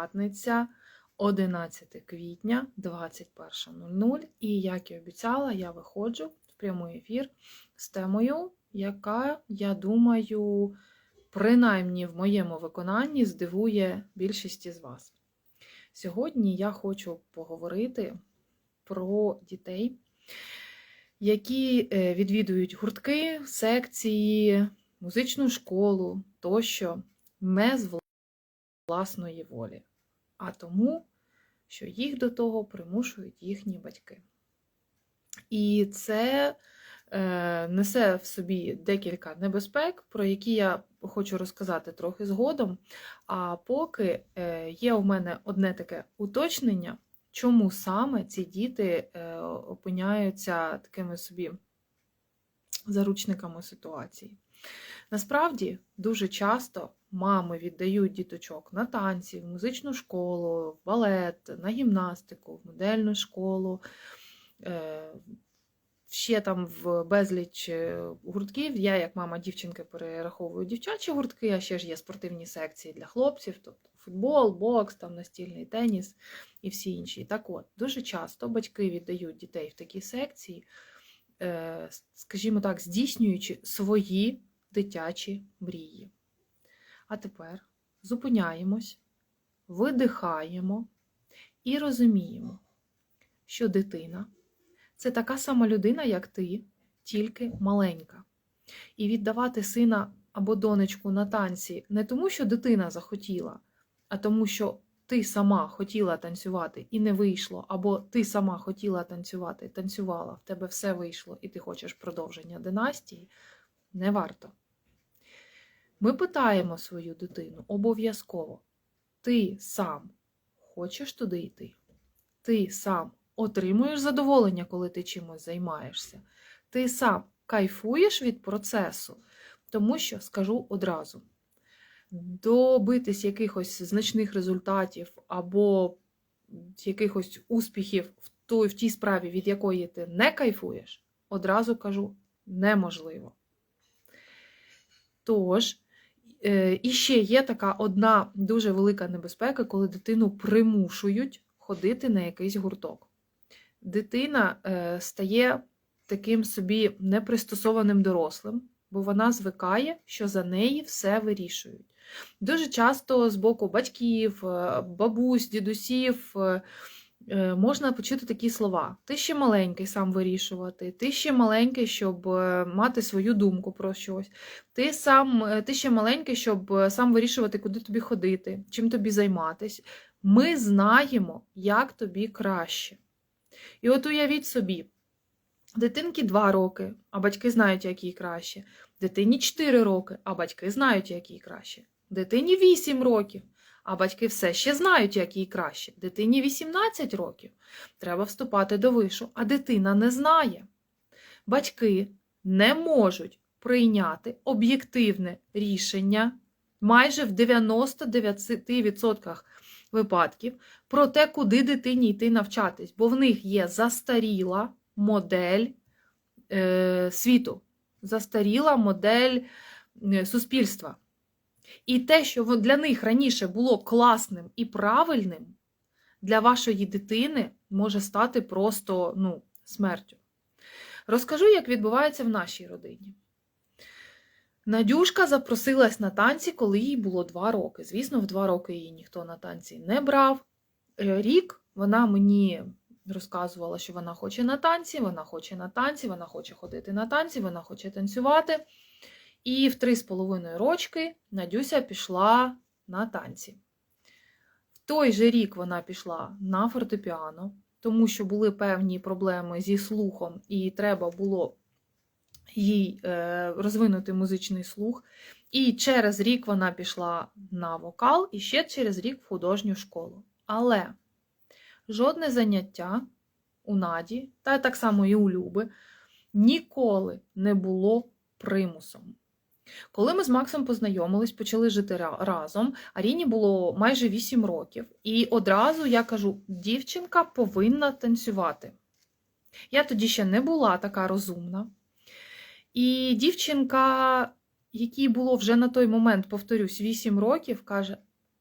П'ятниця, 11 квітня, 21.00. І, як і обіцяла, я виходжу в прямий ефір з темою, яка, я думаю, принаймні в моєму виконанні здивує більшість із вас. Сьогодні я хочу поговорити про дітей, які е, відвідують гуртки, секції, музичну школу тощо не з власної волі, а тому, що їх до того примушують їхні батьки. І це е, несе в собі декілька небезпек, про які я хочу розказати трохи згодом. А поки е, є у мене одне таке уточнення, чому саме ці діти е, опиняються такими собі заручниками ситуації. Насправді, дуже часто мами віддають діточок на танці, в музичну школу, в балет, на гімнастику, в модельну школу, е, ще там в безліч е, гуртків. Я, як мама дівчинки, перераховую дівчачі гуртки, а ще ж є спортивні секції для хлопців, тобто футбол, бокс, там настільний теніс і всі інші. Так от, дуже часто батьки віддають дітей в такі секції, е, скажімо так, здійснюючи свої дитячі мрії. А тепер зупиняємось, видихаємо і розуміємо, що дитина це така сама людина, як ти, тільки маленька. І віддавати сина або донечку на танці не тому, що дитина захотіла, а тому, що ти сама хотіла танцювати і не вийшло, або ти сама хотіла танцювати, танцювала, в тебе все вийшло, і ти хочеш продовження династії, не варто. Ми питаємо свою дитину обов'язково: ти сам хочеш туди йти? Ти сам отримуєш задоволення, коли ти чимось займаєшся? Ти сам кайфуєш від процесу, тому що скажу одразу: добитись якихось значних результатів або якихось успіхів в той, в тій справі, від якої ти не кайфуєш, одразу кажу, неможливо. Тож, І ще є така одна дуже велика небезпека, коли дитину примушують ходити на якийсь гурток. Дитина е, стає таким собі непристосованим дорослим, бо вона звикає, що за неї все вирішують. Дуже часто з боку батьків, е, бабусь, дідусів. Е, можна почути такі слова: ти ще маленький сам вирішувати, ти ще маленький, щоб е, мати свою думку про щось. Ти сам, е, ти ще маленький, щоб сам вирішувати, куди тобі ходити, чим тобі займатися. Ми знаємо, як тобі краще. І от уявіть собі, дитинки 2 роки, а батьки знають, як їй краще. Дитині 4 роки, а батьки знають, як їй краще. Дитині 8 років. А батьки все ще знають, як їй краще. Дитині 18 років. Треба вступати до вишу, а дитина не знає. Батьки не можуть прийняти об'єктивне рішення майже в 99% випадків про те, куди дитині йти навчатись, бо в них є застаріла модель е, світу, застаріла модель е, суспільства. І те, що для них раніше було класним і правильним, для вашої дитини може стати просто ну, смертю. Розкажу, як відбувається в нашій родині. Надюшка запросилась на танці, коли їй було 2 роки. Звісно, в 2 роки її ніхто на танці не брав. Е, рік вона мені розказувала, що вона хоче на танці, вона хоче на танці, вона хоче ходити на танці, вона хоче танцювати. І в три з половиною рочки Надюся пішла на танці. В той же рік вона пішла на фортепіано, тому що були певні проблеми зі слухом, і треба було їй е, розвинути музичний слух. І через рік вона пішла на вокал, і ще через рік в художню школу. Але жодне заняття у Наді, та так само і у Люби, ніколи не було примусом. Коли ми з Максом познайомились, почали жити разом, Аріні було майже 8 років. І одразу я кажу: дівчинка повинна танцювати. Я тоді ще не була така розумна. І дівчинка, якій було вже на той момент, повторюсь, 8 років, каже: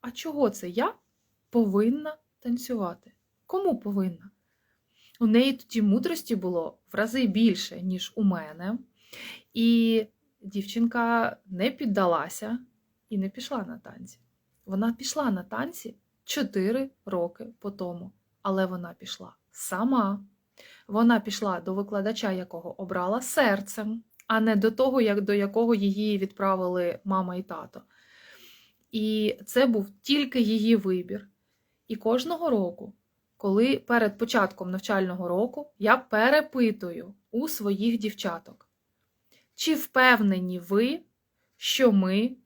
А чого це я повинна танцювати. Кому повинна? У неї тоді мудрості було в рази більше, ніж у мене. І дівчинка не піддалася і не пішла на танці. Вона пішла на танці 4 роки по тому, але вона пішла сама. Вона пішла до викладача, якого обрала серцем, а не до того, як до якого її відправили мама і тато. І це був тільки її вибір. І кожного року, коли перед початком навчального року я перепитую у своїх дівчаток, чи впевнені ви, що ми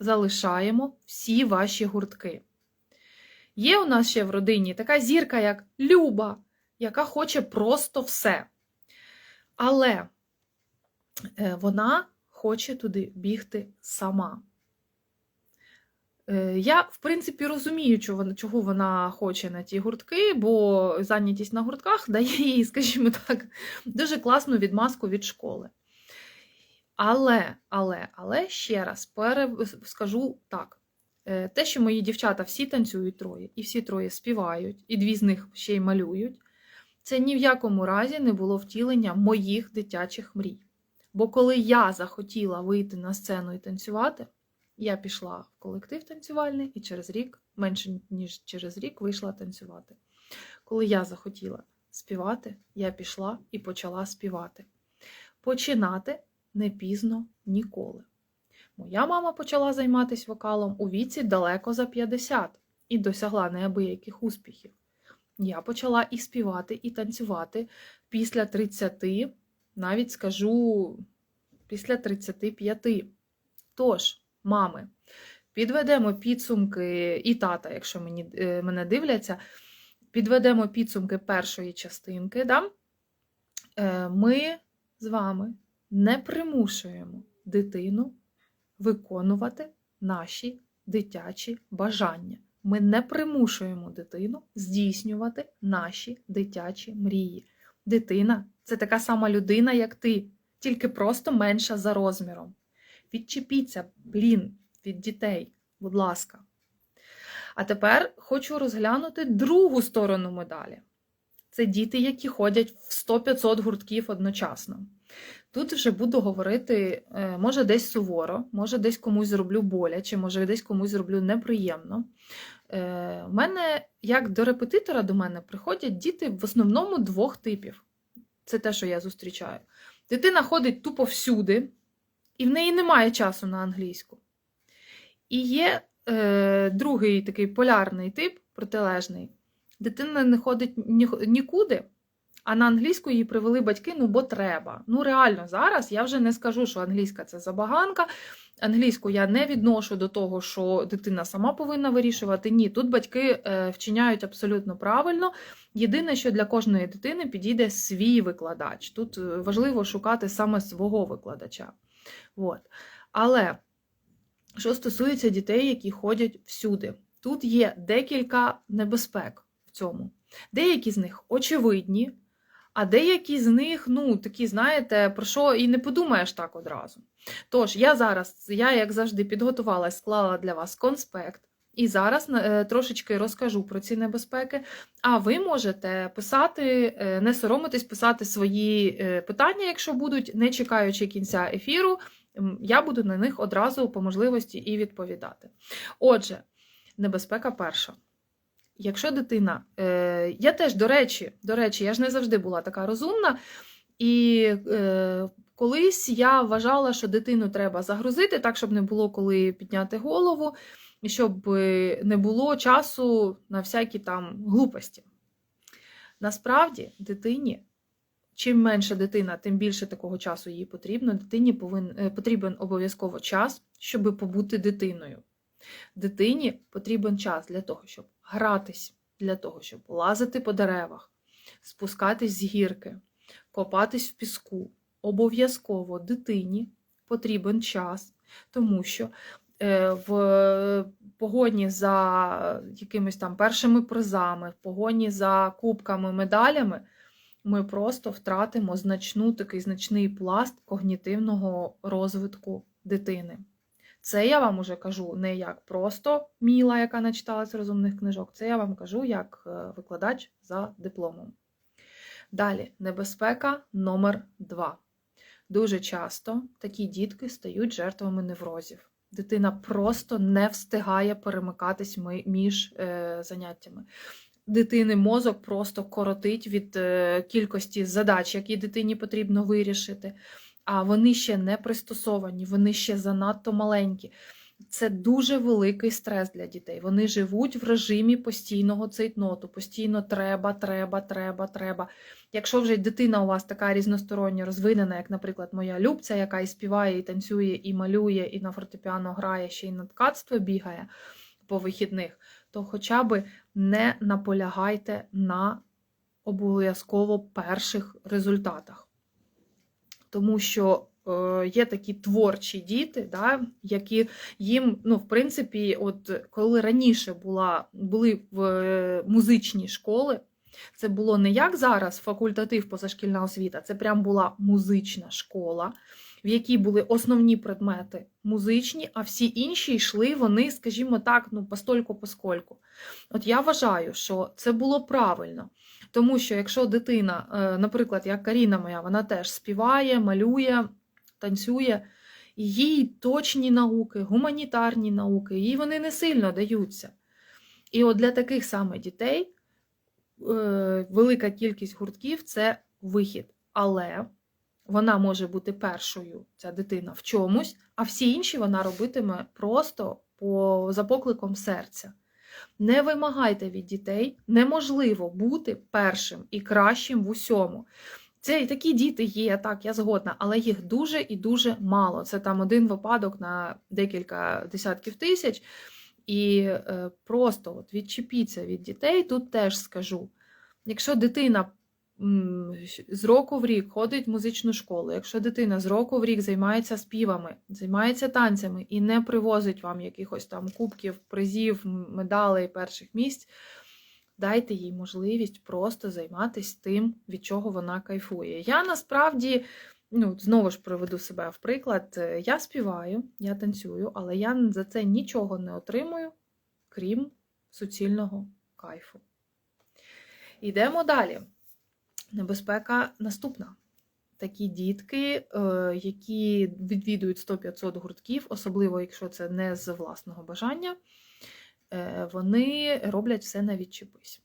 залишаємо всі ваші гуртки? Є у нас ще в родині така зірка, як Люба, яка хоче просто все. Але е, вона хоче туди бігти сама. Е, Я, в принципі, розумію, чого вона, хоче на ті гуртки, бо зайнятість на гуртках дає їй, скажімо так, дуже класну відмазку від школи. Але, але, але ще раз пере... скажу так: е, те, що мої дівчата всі танцюють троє, і всі троє співають, і дві з них ще й малюють, це ні в якому разі не було втілення моїх дитячих мрій. Бо коли я захотіла вийти на сцену і танцювати, я пішла в колектив танцювальний і через рік, менше ніж через рік, вийшла танцювати. Коли я захотіла співати, я пішла і почала співати. Починати не пізно ніколи. Моя мама почала займатися вокалом у віці далеко за 50 і досягла неабияких успіхів. Я почала і співати, і танцювати після 30, навіть скажу після 35. Тож, мами, підведемо підсумки, і тата, якщо мені, е, мене дивляться, підведемо підсумки першої частинки. Да? Е, Ми з вами не примушуємо дитину виконувати наші дитячі бажання. Ми не примушуємо дитину здійснювати наші дитячі мрії. Дитина це така сама людина, як ти, тільки просто менша за розміром. Відчепіться, блін, від дітей, будь ласка. А тепер хочу розглянути другу сторону медалі. Це діти, які ходять в 100-500 гуртків одночасно. Тут вже буду говорити, е, може, десь суворо, може, десь комусь зроблю боляче, може, десь комусь зроблю неприємно. У е, мене, як до репетитора, до мене приходять діти в основному двох типів. Це те, що я зустрічаю. Дитина ходить тупо всюди, і в неї немає часу на англійську. І є е, другий такий полярний тип, протилежний. Дитина не ходить нікуди, а на англійську її привели батьки, ну бо треба. Ну, реально, зараз я вже не скажу, що англійська це забаганка. Англійську я не відношу до того, що дитина сама повинна вирішувати. Ні, тут батьки е, вчиняють абсолютно правильно. Єдине, що для кожної дитини підійде свій викладач. Тут е, важливо шукати саме свого викладача. От. Але що стосується дітей, які ходять всюди, тут є декілька небезпек в цьому. Деякі з них очевидні, а деякі з них, ну, такі, знаєте, про що і не подумаєш так одразу. Тож, я зараз, я, як завжди, підготувалась, склала для вас конспект. І зараз е, трошечки розкажу про ці небезпеки. А ви можете писати, е, не соромитись, писати свої е, питання, якщо будуть, не чекаючи кінця ефіру, я буду на них одразу по можливості і відповідати. Отже, небезпека перша. Якщо дитина, е, я теж, до речі, до речі, я ж не завжди була така розумна, і е, колись я вважала, що дитину треба загрузити так, щоб не було коли підняти голову, і щоб не було часу на всякі там глупості. Насправді, дитині, чим менше дитина, тим більше такого часу їй потрібно. Дитині повин, е, потрібен обов'язково час, щоб побути дитиною. Дитині потрібен час для того, щоб гратись, для того, щоб лазити по деревах, спускатись з гірки, копатись в піску. Обов'язково дитині потрібен час, тому що е, в погоні за якимись там першими призами, в погоні за кубками, медалями, ми просто втратимо значну такий значний пласт когнітивного розвитку дитини. Це я вам уже кажу не як просто Міла, яка начиталась розумних книжок, це я вам кажу як е, викладач за дипломом. Далі, небезпека номер 2 Дуже часто такі дітки стають жертвами неврозів. Дитина просто не встигає перемикатись між е, заняттями. Дитини мозок просто коротить від е, кількості задач, які дитині потрібно вирішити. А вони ще не пристосовані, вони ще занадто маленькі. Це дуже великий стрес для дітей. Вони живуть в режимі постійного цейтноту, постійно треба, треба, треба, треба. Якщо вже дитина у вас така різносторонньо розвинена, як, наприклад, моя Любця, яка і співає, і танцює, і малює, і на фортепіано грає, ще й на ткацтво бігає по вихідних, то хоча б не наполягайте на обов'язково перших результатах. Тому що е, є такі творчі діти, да, які їм, ну, в принципі, от коли раніше була, були в е, музичні школи, це було не як зараз факультатив позашкільна освіта, це прям була музична школа, в якій були основні предмети музичні, а всі інші йшли вони, скажімо так, ну, постольку поскольку. От я вважаю, що це було правильно. Тому що якщо дитина, е, наприклад, як Каріна моя, вона теж співає, малює, танцює, їй точні науки, гуманітарні науки, їй вони не сильно даються. І от для таких саме дітей е, велика кількість гуртків це вихід. Але вона може бути першою, ця дитина, в чомусь, а всі інші вона робитиме просто по, за покликом серця. Не вимагайте від дітей, неможливо бути першим і кращим в усьому. Це і такі діти є, так, я згодна, але їх дуже і дуже мало. Це там один випадок на декілька десятків тисяч. І е, просто от відчепіться від дітей, тут теж скажу. Якщо дитина з року в рік ходить в музичну школу, якщо дитина з року в рік займається співами, займається танцями і не привозить вам якихось там кубків, призів, медалей перших місць, дайте їй можливість просто займатися тим, від чого вона кайфує. Я насправді. Ну, знову ж приведу себе в приклад. Е, Я співаю, я танцюю, але я за це нічого не отримую, крім суцільного кайфу. Йдемо далі. Небезпека наступна. Такі дітки, е, які відвідують 100-500 гуртків, особливо якщо це не з власного бажання, е, вони роблять все на відчепись.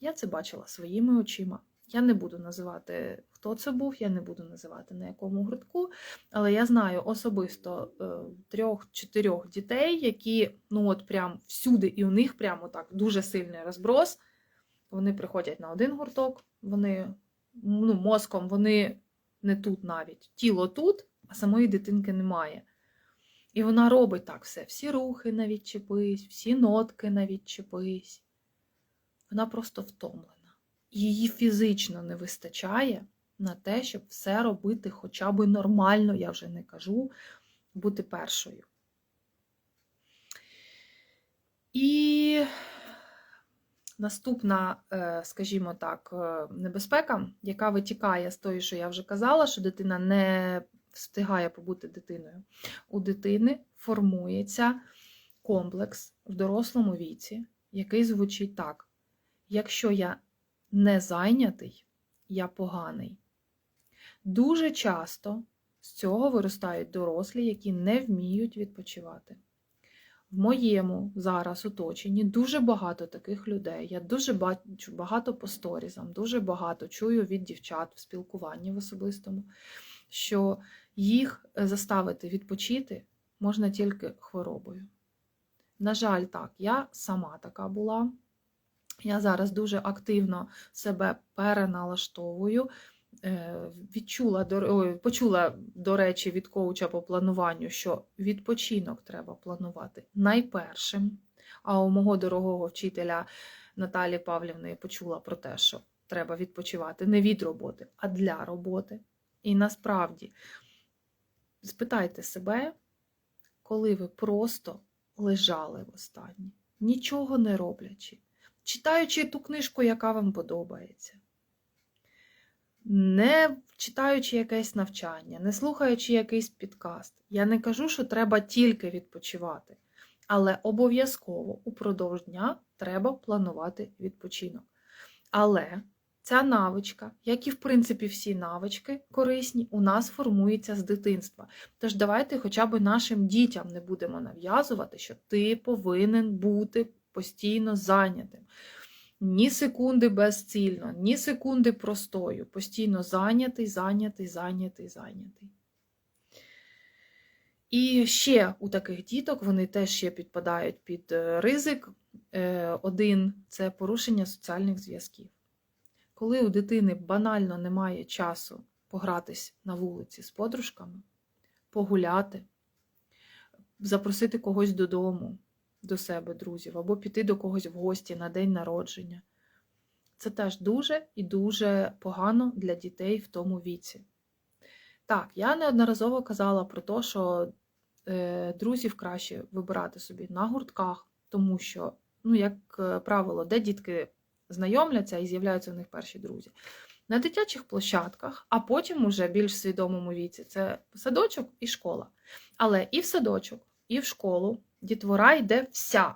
Я це бачила своїми очима. Я не буду називати, хто це був, я не буду називати на якому гуртку, але я знаю особисто е, трьох-чотирьох дітей, які ну от прям всюди, і у них прямо так дуже сильний розброс. Вони приходять на один гурток, вони ну, мозком вони не тут навіть. Тіло тут, а самої дитинки немає. І вона робить так все: всі рухи на відчепись, всі нотки на відчепись. Вона просто втомлена. Її фізично не вистачає на те, щоб все робити хоча б нормально, я вже не кажу, бути першою. І наступна, е, скажімо так, е, небезпека, яка витікає з того, що я вже казала, що дитина не встигає побути дитиною. У дитини формується комплекс в дорослому віці, який звучить так: якщо я не зайнятий, я поганий. Дуже часто з цього виростають дорослі, які не вміють відпочивати. В моєму зараз оточенні дуже багато таких людей. Я дуже бачу багато по сторізам, дуже багато чую від дівчат в спілкуванні в особистому, що їх заставити відпочити можна тільки хворобою. На жаль, так, я сама така була. Я зараз дуже активно себе переналаштовую. Е, Відчула, почула, до речі, від коуча по плануванню, що відпочинок треба планувати найпершим. А у мого дорогого вчителя Наталі Павлівни почула про те, що треба відпочивати не від роботи, а для роботи. І насправді спитайте себе, коли ви просто лежали в останнє, нічого не роблячи читаючи ту книжку, яка вам подобається. Не читаючи якесь навчання, не слухаючи якийсь підкаст. Я не кажу, що треба тільки відпочивати, але обов'язково упродовж дня треба планувати відпочинок. Але ця навичка, як і в принципі всі навички корисні, у нас формується з дитинства. Тож давайте хоча б нашим дітям не будемо нав'язувати, що ти повинен бути постійно зайнятим. Ні секунди безцільно, ні секунди простою. Постійно зайнятий, зайнятий, зайнятий, зайнятий. І ще у таких діток вони теж ще підпадають під е, ризик. Е, Один це порушення соціальних зв'язків. Коли у дитини банально немає часу погратись на вулиці з подружками, погуляти, запросити когось додому, до себе друзів, або піти до когось в гості на день народження. Це теж дуже і дуже погано для дітей в тому віці. Так, я неодноразово казала про те, що е, друзів краще вибирати собі на гуртках, тому що, ну, як е, правило, де дітки знайомляться і з'являються в них перші друзі. На дитячих площадках, а потім уже більш свідомому віці це садочок і школа. Але і в садочок, і в школу дітвора йде вся.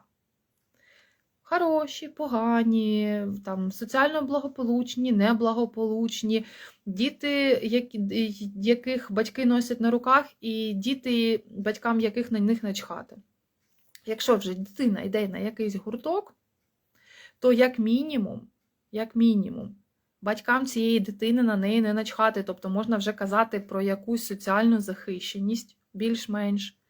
Хороші, погані, там, соціально благополучні, неблагополучні, діти, яких батьки носять на руках, і діти, батькам яких на них начхати. Якщо вже дитина йде на якийсь гурток, то як мінімум, як мінімум, батькам цієї дитини на неї не начхати. Тобто можна вже казати про якусь соціальну захищеність, більш-менш.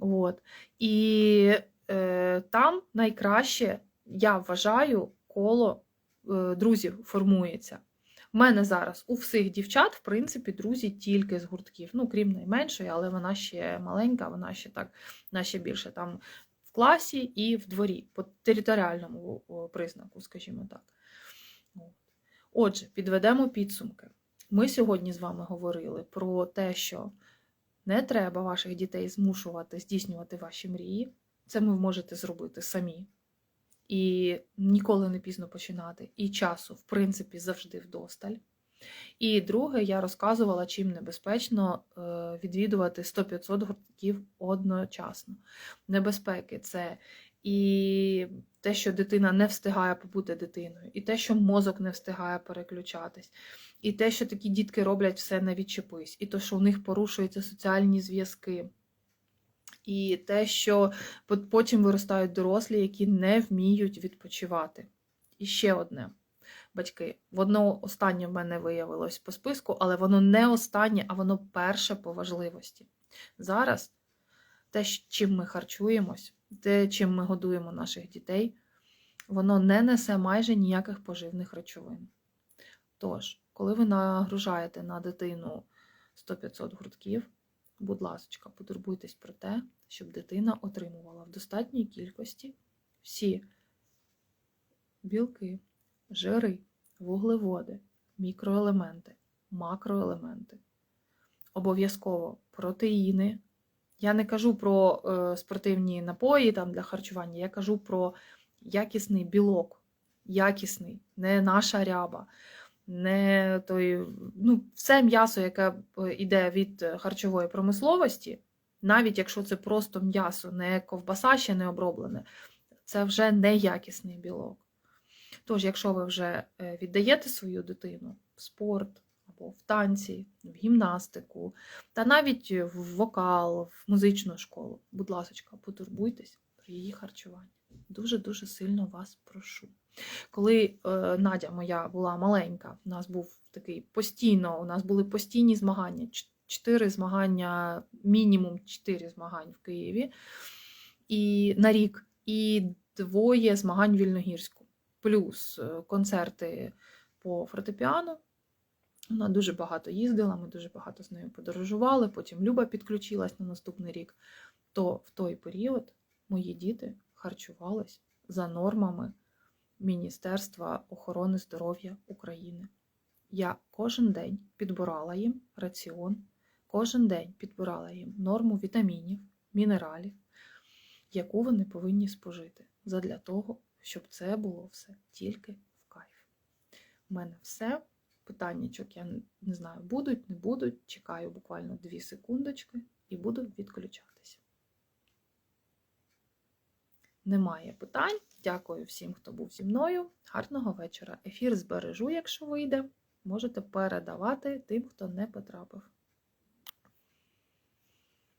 От. І е, там найкраще, я вважаю, коло е, друзів формується. У мене зараз у всіх дівчат, в принципі, друзі тільки з гуртків. Ну, крім найменшої, але вона ще маленька, вона ще так, вона ще більше там в класі і в дворі, по територіальному признаку, скажімо так. Отже, підведемо підсумки. Ми сьогодні з вами говорили про те, що не треба ваших дітей змушувати здійснювати ваші мрії. Це ви можете зробити самі. І ніколи не пізно починати. І часу, в принципі, завжди вдосталь. І друге, я розказувала, чим небезпечно е, відвідувати 100-500 гуртків одночасно. Небезпеки це і те, що дитина не встигає побути дитиною, і те, що мозок не встигає переключатись, і те, що такі дітки роблять все не відчепись, і те, що у них порушуються соціальні зв'язки. І те, що потім виростають дорослі, які не вміють відпочивати. І ще одне, батьки, воно останнє в мене виявилось по списку, але воно не останнє, а воно перше по важливості. Зараз те, чим ми харчуємось, те, чим ми годуємо наших дітей, воно не несе майже ніяких поживних речовин. Тож, коли ви нагружаєте на дитину 100-500 грудків, будь ласка, потурбуйтесь про те, щоб дитина отримувала в достатній кількості всі білки, жири, вуглеводи, мікроелементи, макроелементи. Обов'язково протеїни. Я не кажу про е, спортивні напої там, для харчування, я кажу про якісний білок, якісний, не наша ряба не той, ну, все м'ясо, яке йде е, від харчової промисловості, навіть якщо це просто м'ясо, не ковбаса ще не оброблене, це вже неякісний білок. Тож, якщо ви вже е, віддаєте свою дитину в спорт або в танці, в гімнастику, та навіть в вокал, в музичну школу, будь ласка, потурбуйтесь про її харчування. Дуже-дуже сильно вас прошу. Коли е, Надя моя була маленька, у нас був такий постійно, у нас були постійні змагання, чотири змагання, мінімум чотири змагань в Києві і на рік, і двоє змагань в Вільногірську, плюс е, концерти по фортепіано. Вона дуже багато їздила, ми дуже багато з нею подорожували. Потім Люба підключилась на наступний рік. То в той період мої діти харчувались за нормами Міністерства охорони здоров'я України. Я кожен день підбирала їм раціон, кожен день підбирала їм норму вітамінів, мінералів, яку вони повинні спожити, задля того, щоб це було все тільки в кайф. У мене все. Питаннячок, я не знаю, будуть, не будуть. Чекаю буквально 2 секундочки і буду відключатися. Немає питань. Дякую всім, хто був зі мною. Гарного вечора. Ефір збережу, якщо вийде. Можете передавати тим, хто не потрапив.